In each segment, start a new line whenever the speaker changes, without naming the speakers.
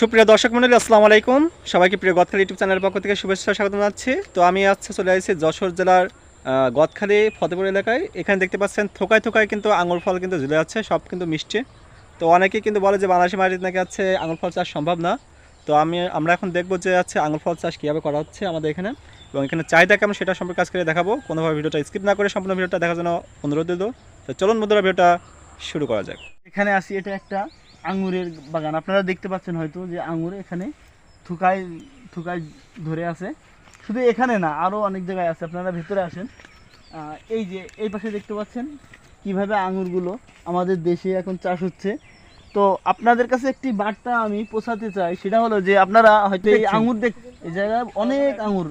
সুপ্রিয় দর্শক মন্ডলী আসসালামু আলাইকুম। সবাইকে প্রিয় গদখালি ইউটিউব চ্যানেলের পক্ষ থেকে শুভেচ্ছা স্বাগত জানাচ্ছি। তো আমি আজকে চলে আসছি যশোর জেলার গদখালি, ফতেপুর এলাকায়। এখানে দেখতে পাচ্ছেন থোকায় থোকায় কিন্তু আঙুর ফল কিন্তু ঝুলে যাচ্ছে সব কিন্তু মিষ্টি। তো অনেকেই কিন্তু বলে যে বাংলাদেশি মাটিতে নাকি আছে আঙুর ফল চাষ সম্ভব না। তো আমি, আমরা এখন দেখব যে আছে আঙুর ফল চাষ কীভাবে করা হচ্ছে আমাদের এখানে। এবং এখানে চাহিদা কেমন সেটা সম্পর্কে কাজ করে দেখাবো। কোনোভাবে ভিডিওটা স্কিপ না করে সম্পূর্ণ ভিডিওটা দেখার জন্য অনুরোধ দিল তো চলুন বন্ধুরা, ভিডিওটা শুরু করা যাক।
এখানে আসি, এটা একটা আঙুরের বাগান। আপনারা দেখতে পাচ্ছেন হয়তো যে আঙুর এখানে থুকায় থুকায় ধরে আছে। শুধু এখানে না আরও অনেক জায়গায় আছে। আপনারা ভেতরে আসেন। এই যে এই পাশে দেখতে পাচ্ছেন কীভাবে আঙুরগুলো আমাদের দেশে এখন চাষ হচ্ছে। তো আপনাদের কাছে একটি বার্তা আমি পৌঁছাতে চাই সেটা হলো যে আপনারা হয়তো এই আঙুর দেখ এই জায়গায় অনেক আঙুর।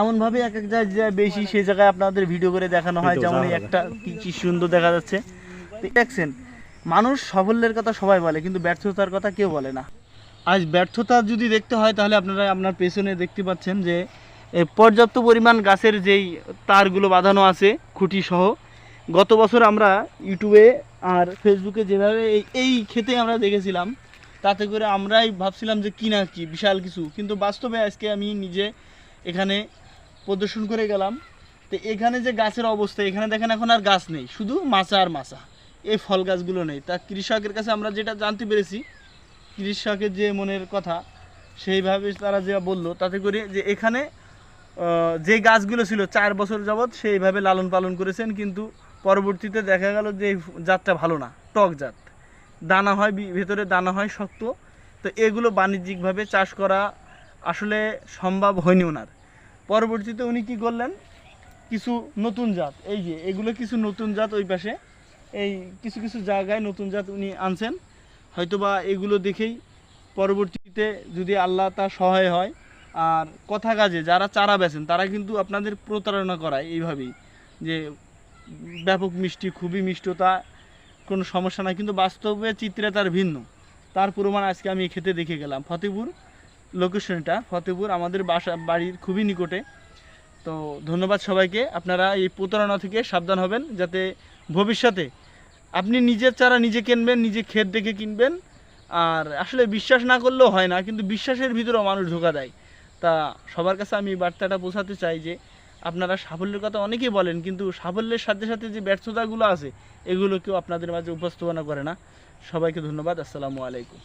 এমনভাবে এক এক জায়গায় বেশি সেই জায়গায় আপনাদের ভিডিও করে দেখানো হয় যেমন একটা কি কি সুন্দর দেখা যাচ্ছে। দেখছেন মানুষ সাফল্যের কথা সবাই বলে, কিন্তু ব্যর্থতার কথা কেউ বলে না। আজ ব্যর্থতা যদি দেখতে হয়, তাহলে আপনারা আপনার পেছনে দেখতে পাচ্ছেন যে পর্যাপ্ত পরিমাণ গাছের যেই তারগুলো বাঁধানো আছে, খুঁটি সহ, গত বছর আমরা ইউটিউবে আর ফেসবুকে যেভাবে এই এই খেতে আমরা দেখেছিলাম, তাতে করে আমরাই ভাবছিলাম যে কি না কি, বিশাল কিছু। কিন্তু বাস্তবে আজকে আমি নিজে এখানে প্রদর্শন করে গেলাম। তো এখানে যে গাছের অবস্থা, এখানে দেখেন এখন আর গাছ নেই, শুধু মাচা আর মাচা। এই ফল গাছগুলো নেই। তা কৃষকের কাছে আমরা যেটা জানতে পেরেছি, কৃষকের যে মনের কথা, সেইভাবে তারা যে বলল, তাতে করে যে এখানে যে গাছগুলো ছিল চার বছর যাবৎ সেইভাবে লালন পালন করেছেন, কিন্তু পরবর্তীতে দেখা গেল যে জাতটা ভালো না, টক জাত। দানা হয় ভেতরে দানা হয় শক্ত। তো এগুলো বাণিজ্যিকভাবে চাষ করা আসলে সম্ভব হয়নি ওনার। পরবর্তীতে উনি কি করলেন? কিছু নতুন জাত, এই যে, এগুলো কিছু নতুন জাত ওই পাশে এই কিছু কিছু জায়গায় নতুন জাত উনি আনছেন। হয়তোবা এগুলো দেখেই পরবর্তীতে যদি আল্লাহ তার সহায় হয়, আর কথা কাজে যারা চারা বেচেন তারা কিন্তু আপনাদের প্রতারণা করায় এইভাবেই, যে ব্যাপক মিষ্টি, খুবই মিষ্টতা, কোনো সমস্যা নাই। কিন্তু বাস্তবে চিত্রে তার ভিন্ন। তার প্রমাণ আজকে আমি খেতে দেখে গেলাম। ফতেপুর লোকেশনটা ফতেপুর আমাদের বাসা, বাড়ির খুবই নিকটে। তো ধন্যবাদ সবাইকে। আপনারা এই প্রতারণা থেকে সাবধান হবেন, যাতে ভবিষ্যতে আপনি নিজের চারা নিজে কিনবেন, নিজে ক্ষেত দেখে কিনবেন। আর আসলে বিশ্বাস না করলেও হয় না, কিন্তু বিশ্বাসের ভিতরেও মানুষ ধোকা দেয়। তা সবার কাছে আমি বার্তাটা বোঝাতে চাই যে, আপনারা সাফল্যের কথা অনেকেই বলেন, কিন্তু সাফল্যের সাথে সাথে যে ব্যর্থতাগুলো আছে, এগুলো কেউ আপনাদের মাঝে উপস্থাপনা করে না। সবাইকে ধন্যবাদ, আসসালামু আলাইকুম।